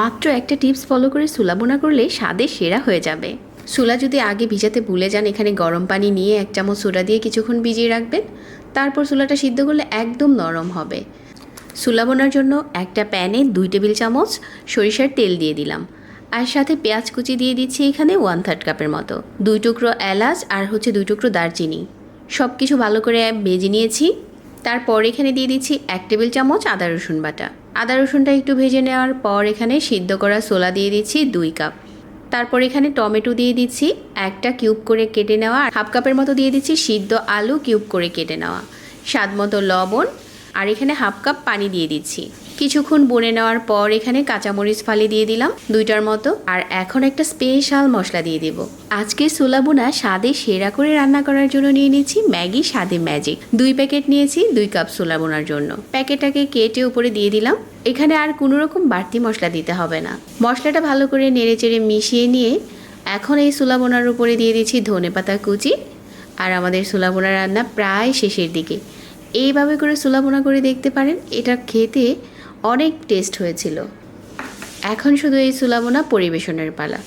মাত্র একটা tips follow করে সুলা বোনা করলে স্বাদে সেরা হয়ে যাবে। সুলা যদি আগে ভিজাতে ভুলে যান, এখানে গরম পানি নিয়ে এক চামচ সোডা দিয়ে কিছুক্ষণ ভিজিয়ে রাখবেন। তারপর সুলাটা সিদ্ধ করলে একদম নরম হবে। সুলা বোনার জন্য একটা প্যানে দুই টেবিল চামচ সরিষার তেল দিয়ে দিলাম। আর সাথে পেঁয়াজ কুচি দিয়ে দিচ্ছি এখানে ওয়ান থার্ড কাপের মতো। দুই টুকরো এলাচ আর হচ্ছে দুই টুকরো দারচিনি। সব কিছু ভালো করে ভেজে নিয়েছি। তারপর এখানে দিয়ে দিচ্ছি এক টেবিল চামচ আদা রসুন বাটা। আদা রসুনটা একটু ভেজে নেওয়ার পর এখানে সিদ্ধ করা সোলা দিয়ে দিচ্ছি দুই কাপ। তারপর এখানে টমেটো দিয়ে দিচ্ছি একটা কিউব করে কেটে নেওয়া আর হাফ কাপের মতো দিয়ে দিচ্ছি সিদ্ধ আলু কিউব করে কেটে নেওয়া। স্বাদ মতো লবণ আর এখানে হাফ কাপ পানি দিয়ে দিচ্ছি। কিছুক্ষণ বনে নেওয়ার পর এখানে কাঁচামরিচ ফালি দিয়ে দিলাম, দুইটার মতো, আর এখন একটা স্পেশাল মশলা দিয়ে দেব। আজকে সোলাবুনা স্বাদে সেরা করে রান্না করার জন্য নিয়ে নিচ্ছি ম্যাগি স্বাদে ম্যাজিক দুই প্যাকেট নিয়েছি দুই কাপ সোলাবোনার জন্য। প্যাকেটটাকে কেটে উপরে দিয়ে দিলাম। এখানে আর কোনো রকম বাড়তি মশলা দিতে হবে না। মশলাটা ভালো করে নেড়ে চেড়ে মিশিয়ে নিয়ে এখন এই সোলাবোনার উপরে দিয়ে দিচ্ছি ধনে পাতা কুচি। আর আমাদের সোলাবোনা রান্না প্রায় শেষের দিকে। এইভাবে করে সোলাবোনা করে দেখতে পারেন, এটা খেতে অনেক টেস্ট হয়েছিল। এখন শুধু এই সুলাবোনা পরিবেশনের পালা।